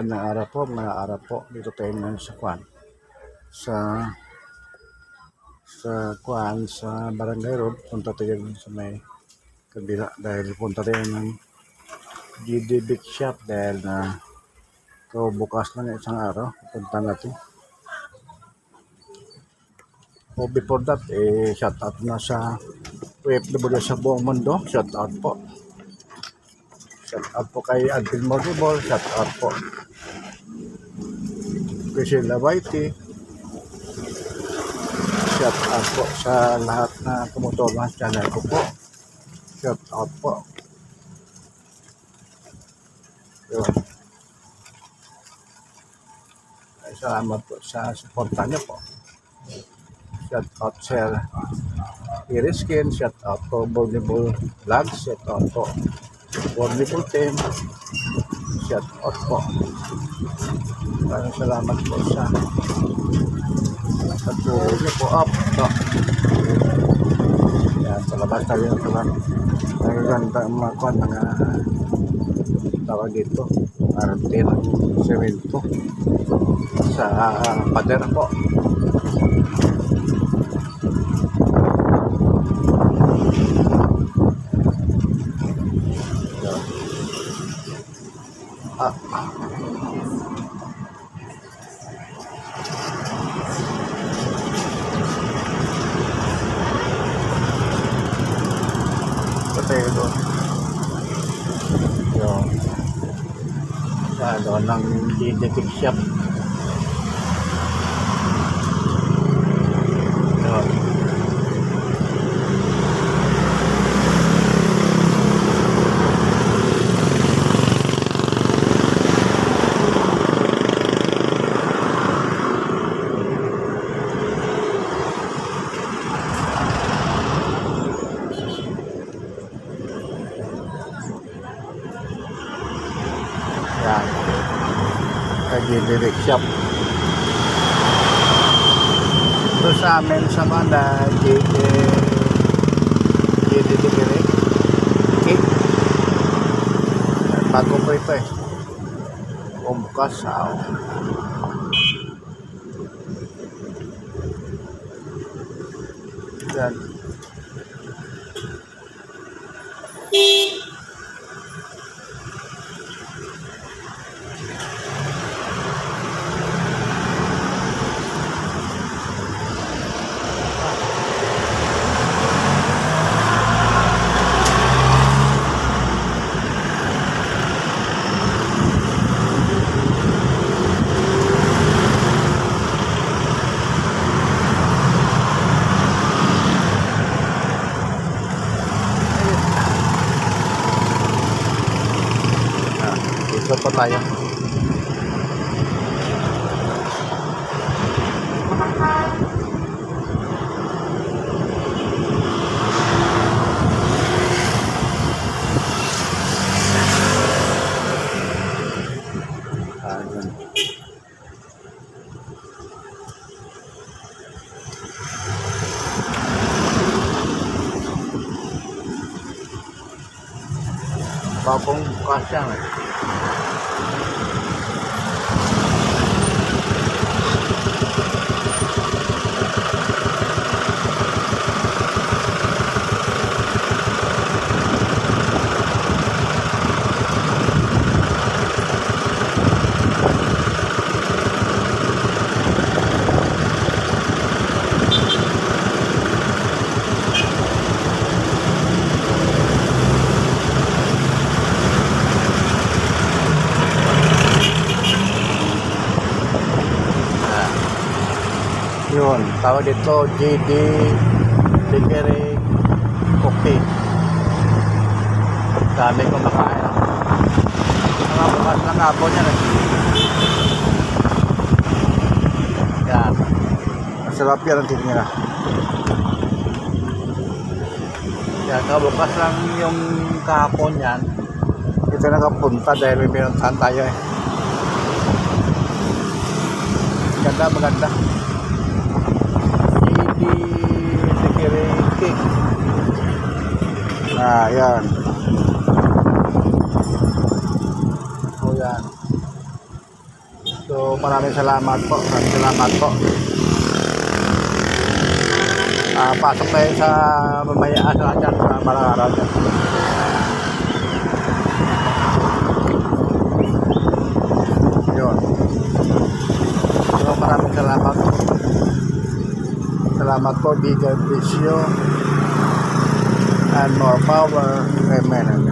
Gandang araw po, mga araw po. Dito tayo ngayon sa Kwan. Sa sa Kwan, sa Barangay Road. Punta tayo sa may kabila dahil punta tayo ng GD Big Shop dahil na so bukas na isang araw. Punta natin. O before that, eh, shout out na sa OFW sa buong mundo. Shout out po. Shout out po kay Advil Moribor. Shout out po. Priscilla Whitey. Shout out po sa lahat na tumutulong sa channel ko po. Shout out po. Yun. Ay, salamat po sa suporta niyo po. Shout out Sir Iriskin. Shout out po Vulnerable Vlogs. Shout out po Vulnerable Team. Shout out po. Maraming salamat po sa pagtulong niyo po up. So, yan, sa labas tayo ng mga nagaganda ang mga kwan, mga tawag dito, arte ng semento sa pader po. Ah, Patay doon. Yung doon ng detective shop. Nag-direct shop. Ito sa amin sa Manda, JJ JJ Direct. Cake. Bago po ito eh. Kumbukas sa Yan. Beep. Dito pa tayo. Ah, yun. Bagong bukas yan eh. Yun, tawag dito GD Bakery Cookie. Dami ko makain. Mga bukas ng hapon yan eh. Yan. Masarap yan ang titinira. Yan, kabukas lang yung kahapon yan. Dito nakapunta dahil may pinuntahan tayo eh. Ganda, maganda. JD Security. Ah, yan. O yan. maraming salamat po. Maraming salamat po. Ah, pasok tayo sa mamaya sa dyan sa Malararan. Salamat po, bigger and more power. Amen.